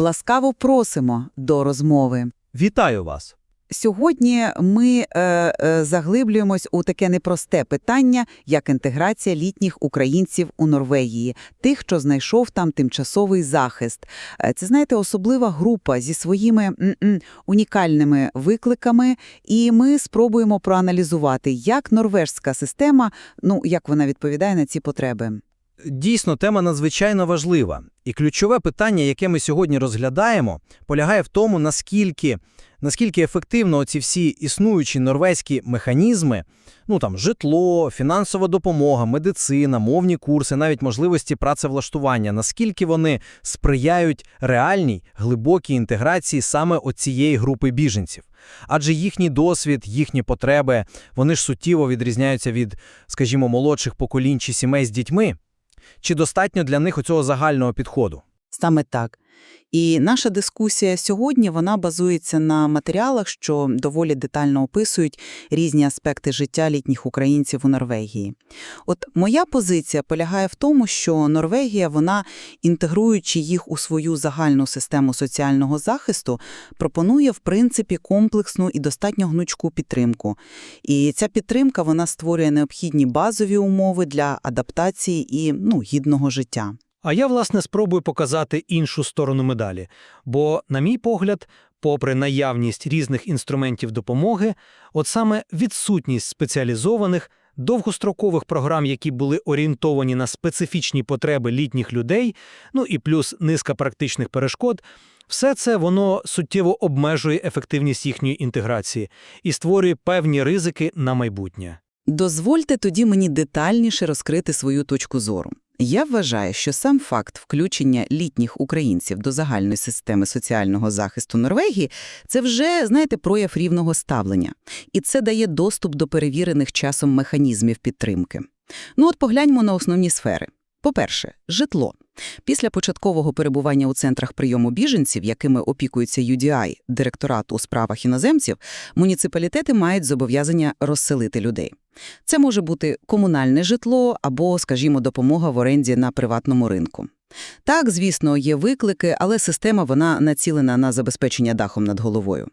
Ласкаво просимо до розмови. Вітаю вас! Сьогодні ми е, е, заглиблюємось у таке непросте питання, як інтеграція літніх українців у Норвегії, тих, хто знайшов там тимчасовий захист. Е, Це, знаєте, особлива група зі своїми унікальними викликами, і ми спробуємо проаналізувати, як норвежська система, ну, як вона відповідає на ці потреби. Дійсно, тема надзвичайно важлива. І ключове питання, яке ми сьогодні розглядаємо, полягає в тому, наскільки, наскільки ефективно ці всі існуючі норвезькі механізми, ну там житло, фінансова допомога, медицина, мовні курси, навіть можливості працевлаштування, наскільки вони сприяють реальній, глибокій інтеграції саме оцієї групи біженців. Адже їхній досвід, їхні потреби, вони ж суттєво відрізняються від, скажімо, молодших поколінь чи сімей з дітьми. Чи достатньо для них оцього загального підходу? Саме так. І наша дискусія сьогодні вона базується на матеріалах, що доволі детально описують різні аспекти життя літніх українців у Норвегії. От моя позиція полягає в тому, що Норвегія, вона, інтегруючи їх у свою загальну систему соціального захисту, пропонує, в принципі, комплексну і достатньо гнучку підтримку. І ця підтримка, вона створює необхідні базові умови для адаптації і, ну, гідного життя. А я, власне, спробую показати іншу сторону медалі. Бо, на мій погляд, попри наявність різних інструментів допомоги, от саме відсутність спеціалізованих, довгострокових програм, які були орієнтовані на специфічні потреби літніх людей, ну і плюс низка практичних перешкод, все це воно суттєво обмежує ефективність їхньої інтеграції і створює певні ризики на майбутнє. Дозвольте тоді мені детальніше розкрити свою точку зору. Я вважаю, що сам факт включення літніх українців до загальної системи соціального захисту Норвегії – це вже, знаєте, прояв рівного ставлення. І це дає доступ до перевірених часом механізмів підтримки. Ну от погляньмо на основні сфери. По-перше, житло. Після початкового перебування у центрах прийому біженців, якими опікується UDI, директорат у справах іноземців, муніципалітети мають зобов'язання розселити людей. Це може бути комунальне житло або, скажімо, допомога в оренді на приватному ринку. Так, звісно, є виклики, але система вона націлена на забезпечення дахом над головою.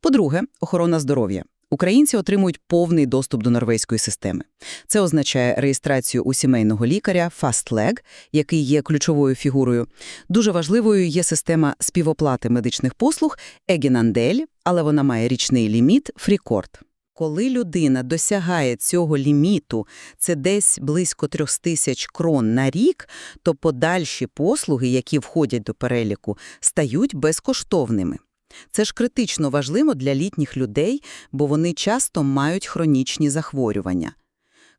По-друге, охорона здоров'я. Українці отримують повний доступ до норвезької системи. Це означає реєстрацію у сімейного лікаря FastLeg, який є ключовою фігурою. Дуже важливою є система співоплати медичних послуг Егінандель, але вона має річний ліміт Фрікорд. Коли людина досягає цього ліміту, це десь близько трьох тисяч крон на рік, то подальші послуги, які входять до переліку, стають безкоштовними. Це ж критично важливо для літніх людей, бо вони часто мають хронічні захворювання.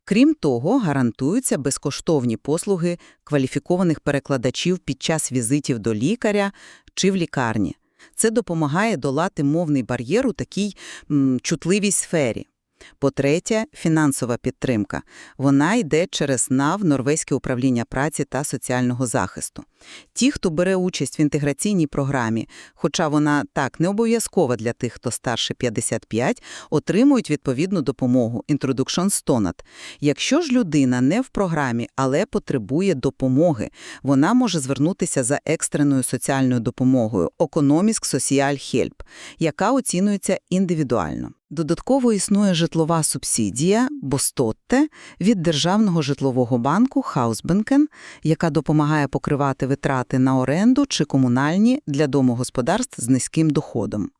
Крім того, гарантуються безкоштовні послуги кваліфікованих перекладачів під час візитів до лікаря чи в лікарні. Це допомагає долати мовний бар'єр у такій м, чутливій сфері. По-третє, фінансова підтримка. Вона йде через НАВ Норвезьке управління праці та соціального захисту. Ті, хто бере участь в інтеграційній програмі, хоча вона так не обов'язкова для тих, хто старше 55, отримують відповідну допомогу Introduction Stonat. Якщо ж людина не в програмі, але потребує допомоги, вона може звернутися за екстреною соціальною допомогою Economic Social Help, яка оцінюється індивідуально. Додатково існує житлова субсидія «Бостотте» від Державного житлового банку «Хаусбенкен», яка допомагає покривати витрати на оренду чи комунальні для домогосподарств з низьким доходом.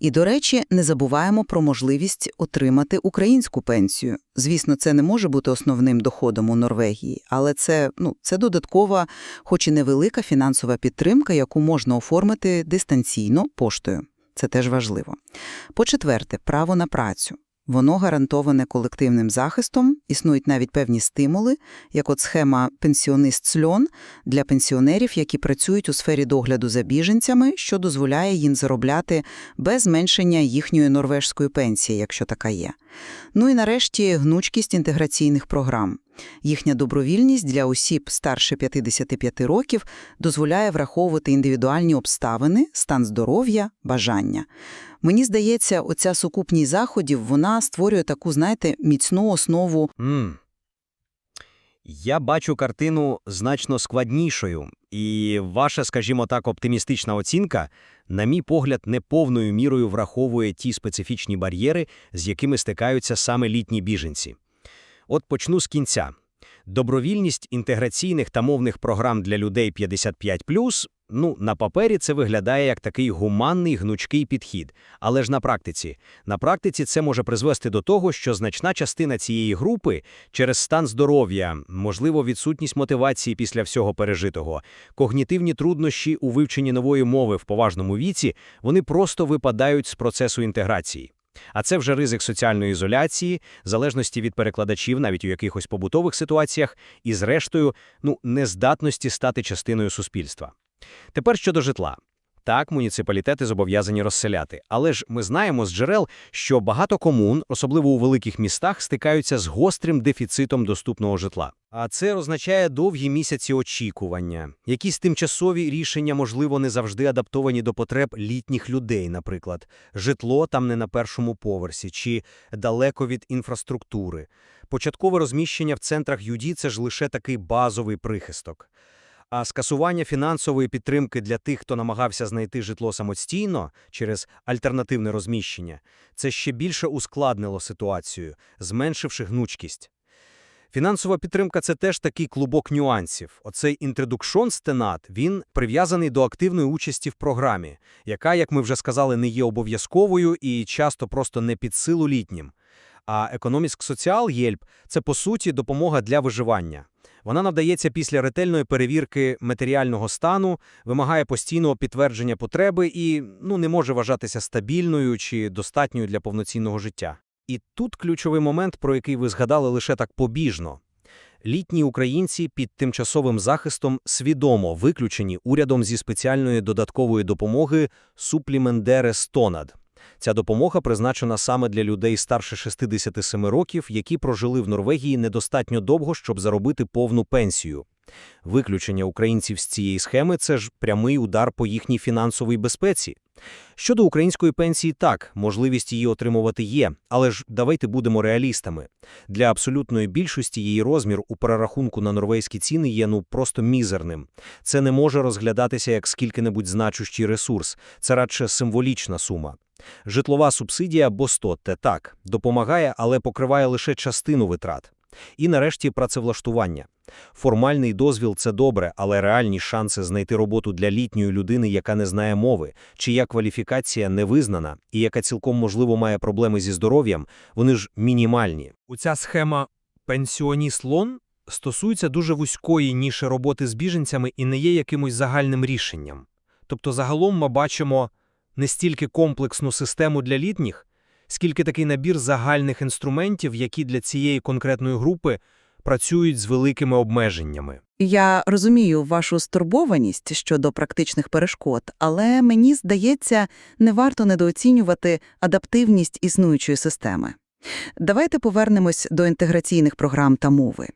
І, до речі, не забуваємо про можливість отримати українську пенсію. Звісно, це не може бути основним доходом у Норвегії, але це, ну, це додаткова, хоч і невелика фінансова підтримка, яку можна оформити дистанційно поштою. Це теж важливо. По-четверте, право на працю. Воно гарантоване колективним захистом, існують навіть певні стимули, як от схема «Пенсіонист-сльон» для пенсіонерів, які працюють у сфері догляду за біженцями, що дозволяє їм заробляти без зменшення їхньої норвежської пенсії, якщо така є. Ну і нарешті гнучкість інтеграційних програм. Їхня добровільність для осіб старше 55 років дозволяє враховувати індивідуальні обставини, стан здоров'я, бажання. Мені здається, оця сукупність заходів, вона створює таку, знаєте, міцну основу. М. Я бачу картину значно складнішою, і ваша, скажімо так, оптимістична оцінка, на мій погляд, не повною мірою враховує ті специфічні бар'єри, з якими стикаються саме літні біженці. От почну з кінця. Добровільність інтеграційних та мовних програм для людей 55+, ну, на папері це виглядає як такий гуманний, гнучкий підхід. Але ж на практиці? На практиці це може призвести до того, що значна частина цієї групи через стан здоров'я, можливо, відсутність мотивації після всього пережитого, когнітивні труднощі у вивченні нової мови в поважному віці, вони просто випадають з процесу інтеграції. А це вже ризик соціальної ізоляції, залежності від перекладачів навіть у якихось побутових ситуаціях, і, зрештою, ну, нездатності стати частиною суспільства. Тепер щодо житла. Так, муніципалітети зобов'язані розселяти, але ж ми знаємо з джерел, що багато комун, особливо у великих містах, стикаються з гострим дефіцитом доступного житла. А це означає довгі місяці очікування. Якісь тимчасові рішення, можливо, не завжди адаптовані до потреб літніх людей, наприклад. Житло там не на першому поверсі чи далеко від інфраструктури. Початкове розміщення в центрах ЮДІ – це ж лише такий базовий прихисток. А скасування фінансової підтримки для тих, хто намагався знайти житло самостійно через альтернативне розміщення, це ще більше ускладнило ситуацію, зменшивши гнучкість. Фінансова підтримка – це теж такий клубок нюансів. Оцей інтродукшон стенат, він прив'язаний до активної участі в програмі, яка, як ми вже сказали, не є обов'язковою і часто просто не під силу літнім. А економіськ соціал єльп – це, по суті, допомога для виживання. Вона надається після ретельної перевірки матеріального стану, вимагає постійного підтвердження потреби і ну, не може вважатися стабільною чи достатньою для повноцінного життя. І тут ключовий момент, про який ви згадали лише так побіжно. Літні українці під тимчасовим захистом свідомо виключені урядом зі спеціальної додаткової допомоги «Суплімендере Стонад». Ця допомога призначена саме для людей старше 67 років, які прожили в Норвегії недостатньо довго, щоб заробити повну пенсію. Виключення українців з цієї схеми – це ж прямий удар по їхній фінансовій безпеці. Щодо української пенсії, так, можливість її отримувати є, але ж давайте будемо реалістами. Для абсолютної більшості її розмір у перерахунку на норвезькі ціни є ну просто мізерним. Це не може розглядатися як скільки-небудь значущий ресурс, це радше символічна сума. Житлова субсидія Босто те так, допомагає, але покриває лише частину витрат. І нарешті працевлаштування. Формальний дозвіл – це добре, але реальні шанси знайти роботу для літньої людини, яка не знає мови, чия кваліфікація не визнана і яка цілком можливо має проблеми зі здоров'ям, вони ж мінімальні. Оця схема пенсіоніст-лон стосується дуже вузької ніші роботи з біженцями і не є якимось загальним рішенням. Тобто загалом ми бачимо не стільки комплексну систему для літніх, скільки такий набір загальних інструментів, які для цієї конкретної групи працюють з великими обмеженнями. Я розумію вашу стурбованість щодо практичних перешкод, але мені здається, не варто недооцінювати адаптивність існуючої системи. Давайте повернемось до інтеграційних програм та мови.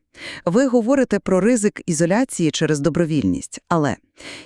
Ви говорите про ризик ізоляції через добровільність, але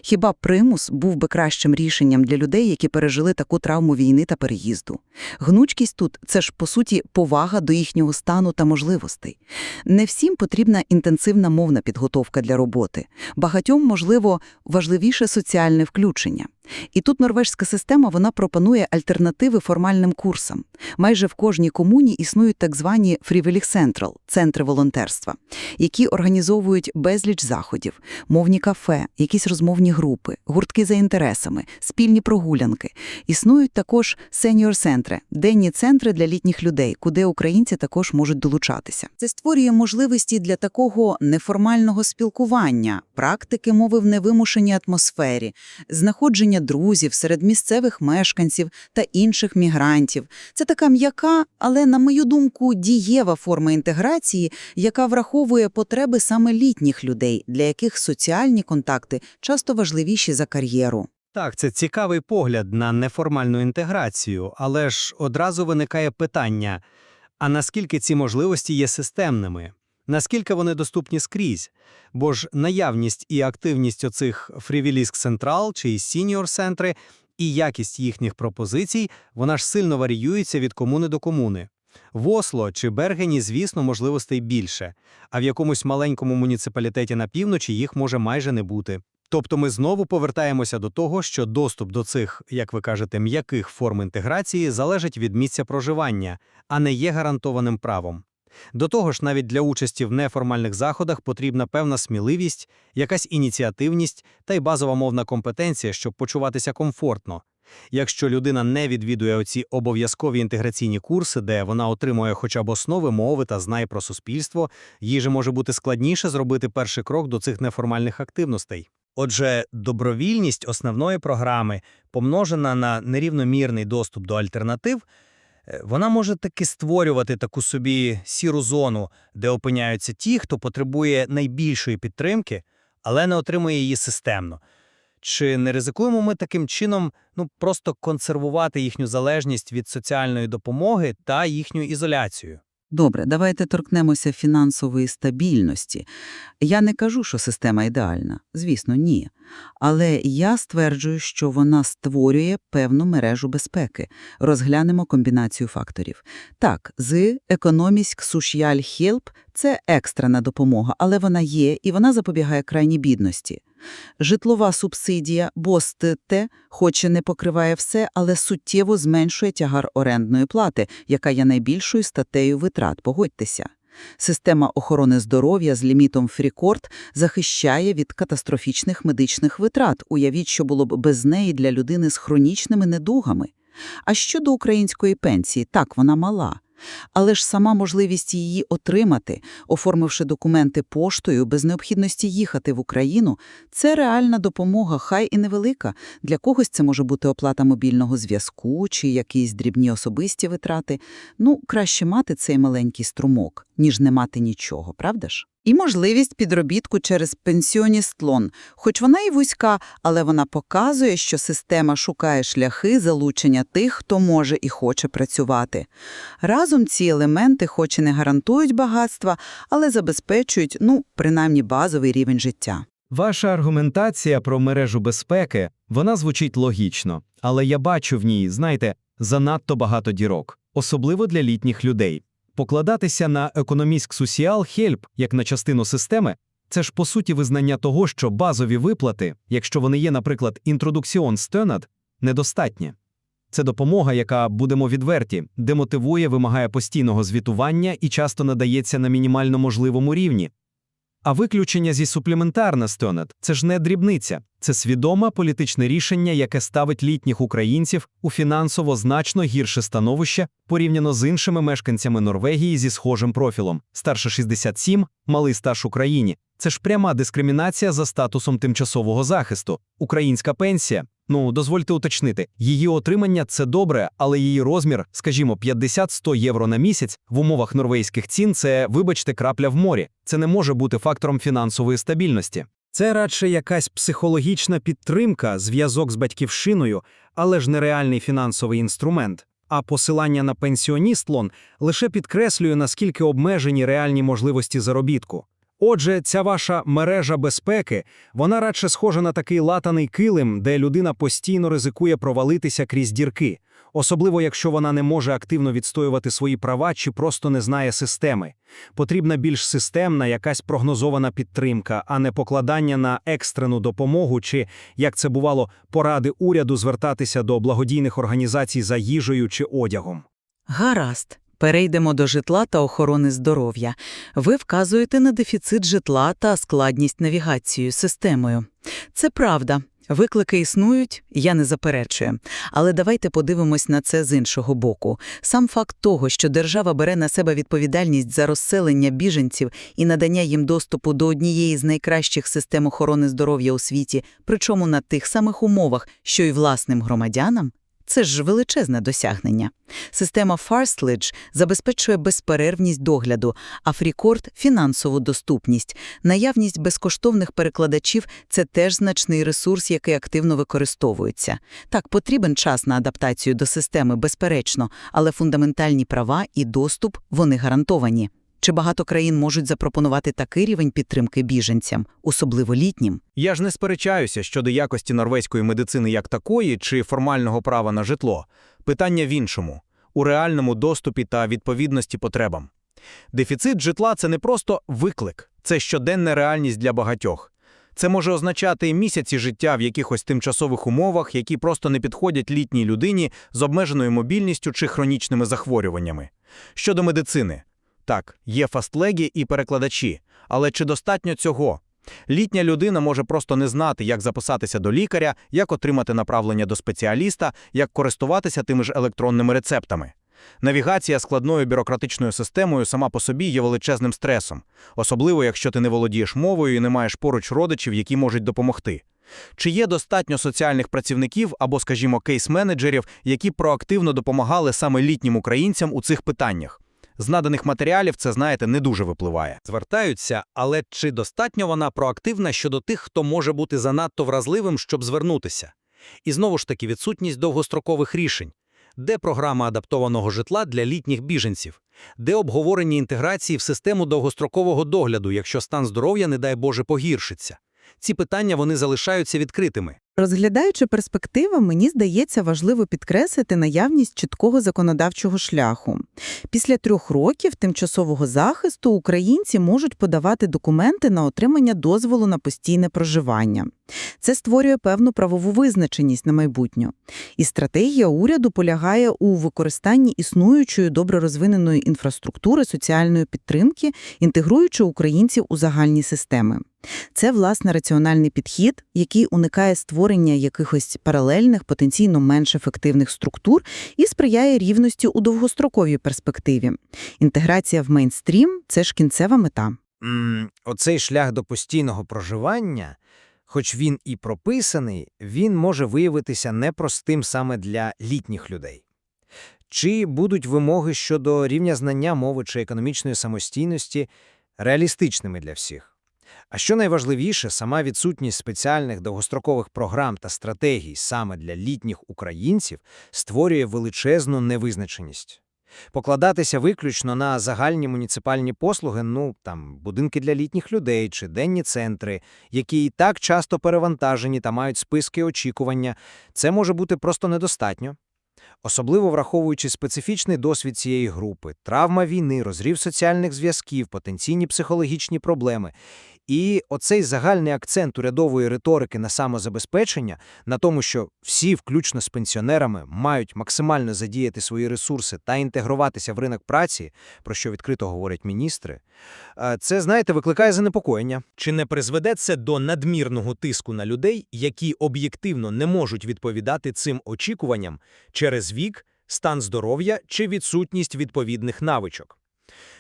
хіба примус був би кращим рішенням для людей, які пережили таку травму війни та переїзду? Гнучкість тут – це ж, по суті, повага до їхнього стану та можливостей. Не всім потрібна інтенсивна мовна підготовка для роботи. Багатьом, можливо, важливіше соціальне включення. І тут норвежська система вона пропонує альтернативи формальним курсам. Майже в кожній комуні існують так звані «Frivillig Central» – центри волонтерства, які організовують безліч заходів, мовні кафе, якісь розмовні групи, гуртки за інтересами, спільні прогулянки. Існують також сеньор-центри – денні центри для літніх людей, куди українці також можуть долучатися. Це створює можливості для такого неформального спілкування, практики мови в невимушеній атмосфері, знаходження друзів серед місцевих мешканців та інших мігрантів. Це така м'яка, але, на мою думку, дієва форма інтеграції, яка враховує потреби саме літніх людей, для яких соціальні контакти часто важливіші за кар'єру. Так, це цікавий погляд на неформальну інтеграцію, але ж одразу виникає питання, а наскільки ці можливості є системними? Наскільки вони доступні скрізь? Бо ж наявність і активність оцих Фрівіліск Централ чи Сіньор-центри і якість їхніх пропозицій, вона ж сильно варіюється від комуни до комуни. В Осло чи Бергені, звісно, можливостей більше, а в якомусь маленькому муніципалітеті на півночі їх може майже не бути. Тобто ми знову повертаємося до того, що доступ до цих, як ви кажете, м'яких форм інтеграції залежить від місця проживання, а не є гарантованим правом. До того ж, навіть для участі в неформальних заходах потрібна певна сміливість, якась ініціативність та й базова мовна компетенція, щоб почуватися комфортно. Якщо людина не відвідує оці обов'язкові інтеграційні курси, де вона отримує хоча б основи мови та знає про суспільство, їй же може бути складніше зробити перший крок до цих неформальних активностей. Отже, добровільність основної програми, помножена на нерівномірний доступ до альтернатив, е, вона може таки створювати таку собі сіру зону, де опиняються ті, хто потребує найбільшої підтримки, але не отримує її системно. Чи не ризикуємо ми таким чином ну, просто консервувати їхню залежність від соціальної допомоги та їхню ізоляцію? Добре, давайте торкнемося фінансової стабільності. Я не кажу, що система ідеальна. Звісно, ні. Але я стверджую, що вона створює певну мережу безпеки. Розглянемо комбінацію факторів. Так, з економіськ суш'яль хелп – це екстрена допомога, але вона є і вона запобігає крайній бідності. Житлова субсидія БОСТТ хоч і не покриває все, але суттєво зменшує тягар орендної плати, яка є найбільшою статтею витрат, погодьтеся. Система охорони здоров'я з лімітом фрікорд захищає від катастрофічних медичних витрат. Уявіть, що було б без неї для людини з хронічними недугами. А щодо української пенсії, так, вона мала. Але ж сама можливість її отримати, оформивши документи поштою без необхідності їхати в Україну, це реальна допомога, хай і невелика. Для когось це може бути оплата мобільного зв'язку чи якісь дрібні особисті витрати. Ну, краще мати цей маленький струмок, ніж не мати нічого, правда ж? І можливість підробітку через пенсіоністлон, хоч вона і вузька, але вона показує, що система шукає шляхи залучення тих, хто може і хоче працювати. Разом ці елементи хоч і не гарантують багатства, але забезпечують, ну, принаймні базовий рівень життя. Ваша аргументація про мережу безпеки, вона звучить логічно, але я бачу в ній, знаєте, занадто багато дірок, особливо для літніх людей. Покладатися на економіськ соціал хельп як на частину системи це ж по суті визнання того, що базові виплати, якщо вони є, наприклад, інтродукціон стенад, недостатні. Це допомога, яка, будемо відверті, демотивує, вимагає постійного звітування і часто надається на мінімально можливому рівні. А виключення зі суплементарна стонет – це ж не дрібниця, це свідоме політичне рішення, яке ставить літніх українців у фінансово значно гірше становище порівняно з іншими мешканцями Норвегії зі схожим профілом. Старше 67, малий стаж Україні. Це ж пряма дискримінація за статусом тимчасового захисту. Українська пенсія. Ну, дозвольте уточнити, її отримання це добре, але її розмір, скажімо, 50-100 євро на місяць в умовах норвезьких цін це, вибачте, крапля в морі. Це не може бути фактором фінансової стабільності. Це радше якась психологічна підтримка, зв'язок з батьківщиною, але ж нереальний фінансовий інструмент. А посилання на пенсіоністлон лише підкреслює, наскільки обмежені реальні можливості заробітку. Отже, ця ваша мережа безпеки, вона радше схожа на такий латаний килим, де людина постійно ризикує провалитися крізь дірки, особливо якщо вона не може активно відстоювати свої права чи просто не знає системи. Потрібна більш системна, якась прогнозована підтримка, а не покладання на екстрену допомогу чи, як це бувало, поради уряду звертатися до благодійних організацій за їжею чи одягом. Гаразд. Перейдемо до житла та охорони здоров'я. Ви вказуєте на дефіцит житла та складність навігацією системою. Це правда. Виклики існують, я не заперечую. Але давайте подивимось на це з іншого боку. Сам факт того, що держава бере на себе відповідальність за розселення біженців і надання їм доступу до однієї з найкращих систем охорони здоров'я у світі, причому на тих самих умовах, що й власним громадянам, це ж величезне досягнення. Система Farsledge забезпечує безперервність догляду, а Фрікорд – фінансову доступність. Наявність безкоштовних перекладачів – це теж значний ресурс, який активно використовується. Так, потрібен час на адаптацію до системи, безперечно, але фундаментальні права і доступ – вони гарантовані. Чи багато країн можуть запропонувати такий рівень підтримки біженцям, особливо літнім? Я ж не сперечаюся щодо якості норвезької медицини як такої чи формального права на житло. Питання в іншому. у реальному доступі та відповідності потребам. Дефіцит житла – це не просто виклик, це щоденна реальність для багатьох. Це може означати місяці життя в якихось тимчасових умовах, які просто не підходять літній людині з обмеженою мобільністю чи хронічними захворюваннями. Щодо медицини. Так, є фастлегі і перекладачі, але чи достатньо цього? Літня людина може просто не знати, як записатися до лікаря, як отримати направлення до спеціаліста, як користуватися тими ж електронними рецептами. Навігація складною бюрократичною системою сама по собі є величезним стресом, особливо якщо ти не володієш мовою і не маєш поруч родичів, які можуть допомогти. Чи є достатньо соціальних працівників або, скажімо, кейс-менеджерів, які проактивно допомагали саме літнім українцям у цих питаннях? З наданих матеріалів це, знаєте, не дуже випливає. Звертаються, але чи достатньо вона проактивна щодо тих, хто може бути занадто вразливим, щоб звернутися? І знову ж таки відсутність довгострокових рішень. Де програма адаптованого житла для літніх біженців? Де обговорення інтеграції в систему довгострокового догляду, якщо стан здоров'я, не дай Боже, погіршиться? Ці питання вони залишаються відкритими. Розглядаючи перспективи, мені здається важливо підкреслити наявність чіткого законодавчого шляху. Після трьох років тимчасового захисту українці можуть подавати документи на отримання дозволу на постійне проживання. Це створює певну правову визначеність на майбутнє. І стратегія уряду полягає у використанні існуючої добре розвиненої інфраструктури соціальної підтримки, інтегруючи українців у загальні системи. Це, власне, раціональний підхід, який уникає створення якихось паралельних, потенційно менш ефективних структур і сприяє рівності у довгостроковій перспективі. Інтеграція в мейнстрім – це ж кінцева мета. М, Оцей шлях до постійного проживання, хоч він і прописаний, він може виявитися непростим саме для літніх людей. Чи будуть вимоги щодо рівня знання мови чи економічної самостійності реалістичними для всіх? А що найважливіше, сама відсутність спеціальних довгострокових програм та стратегій саме для літніх українців створює величезну невизначеність. Покладатися виключно на загальні муніципальні послуги, ну там будинки для літніх людей чи денні центри, які і так часто перевантажені та мають списки очікування, це може бути просто недостатньо. Особливо враховуючи специфічний досвід цієї групи, травма війни, розрив соціальних зв'язків, потенційні психологічні проблеми. І оцей загальний акцент урядової риторики на самозабезпечення, на тому, що всі, включно з пенсіонерами, мають максимально задіяти свої ресурси та інтегруватися в ринок праці, про що відкрито говорять міністри, е, це, знаєте, викликає занепокоєння. Чи не призведе це до надмірного тиску на людей, які об'єктивно не можуть відповідати цим очікуванням через вік, стан здоров'я чи відсутність відповідних навичок?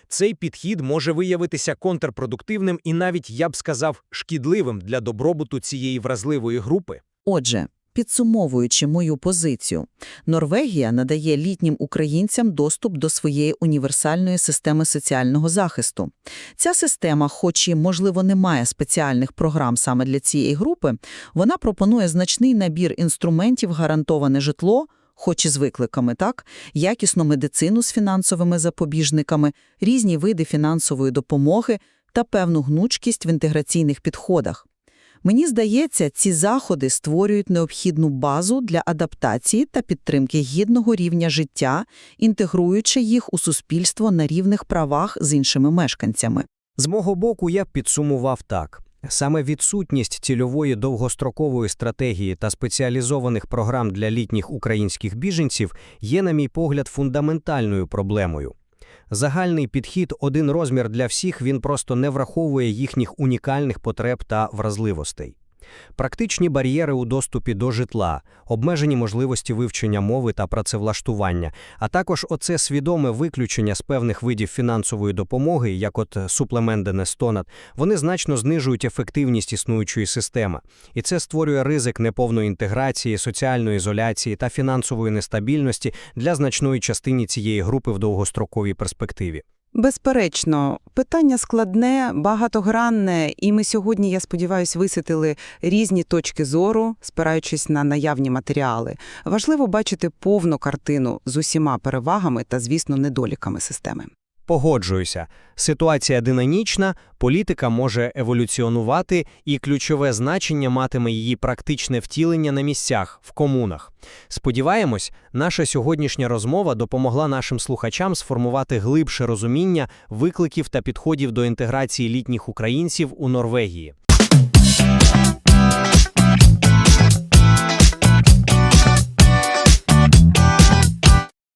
Цей підхід може виявитися контрпродуктивним і навіть, я б сказав, шкідливим для добробуту цієї вразливої групи. Отже, підсумовуючи мою позицію, Норвегія надає літнім українцям доступ до своєї універсальної системи соціального захисту. Ця система, хоч і, можливо, не має спеціальних програм саме для цієї групи, вона пропонує значний набір інструментів гарантоване житло, хоч і з викликами, так, якісну медицину з фінансовими запобіжниками, різні види фінансової допомоги та певну гнучкість в інтеграційних підходах. Мені здається, ці заходи створюють необхідну базу для адаптації та підтримки гідного рівня життя, інтегруючи їх у суспільство на рівних правах з іншими мешканцями. З мого боку, я підсумував так. Саме відсутність цільової довгострокової стратегії та спеціалізованих програм для літніх українських біженців є, на мій погляд, фундаментальною проблемою. Загальний підхід один розмір для всіх він просто не враховує їхніх унікальних потреб та вразливостей. Практичні бар'єри у доступі до житла, обмежені можливості вивчення мови та працевлаштування, а також оце свідоме виключення з певних видів фінансової допомоги, як от суплемент Денестонат, вони значно знижують ефективність існуючої системи. І це створює ризик неповної інтеграції, соціальної ізоляції та фінансової нестабільності для значної частини цієї групи в довгостроковій перспективі. Безперечно, питання складне, багатогранне, і ми сьогодні, я сподіваюся, висвітили різні точки зору, спираючись на наявні матеріали. Важливо бачити повну картину з усіма перевагами та, звісно, недоліками системи. Погоджуюся. Ситуація динамічна, політика може еволюціонувати, і ключове значення матиме її практичне втілення на місцях, в комунах. Сподіваємось, наша сьогоднішня розмова допомогла нашим слухачам сформувати глибше розуміння викликів та підходів до інтеграції літніх українців у Норвегії.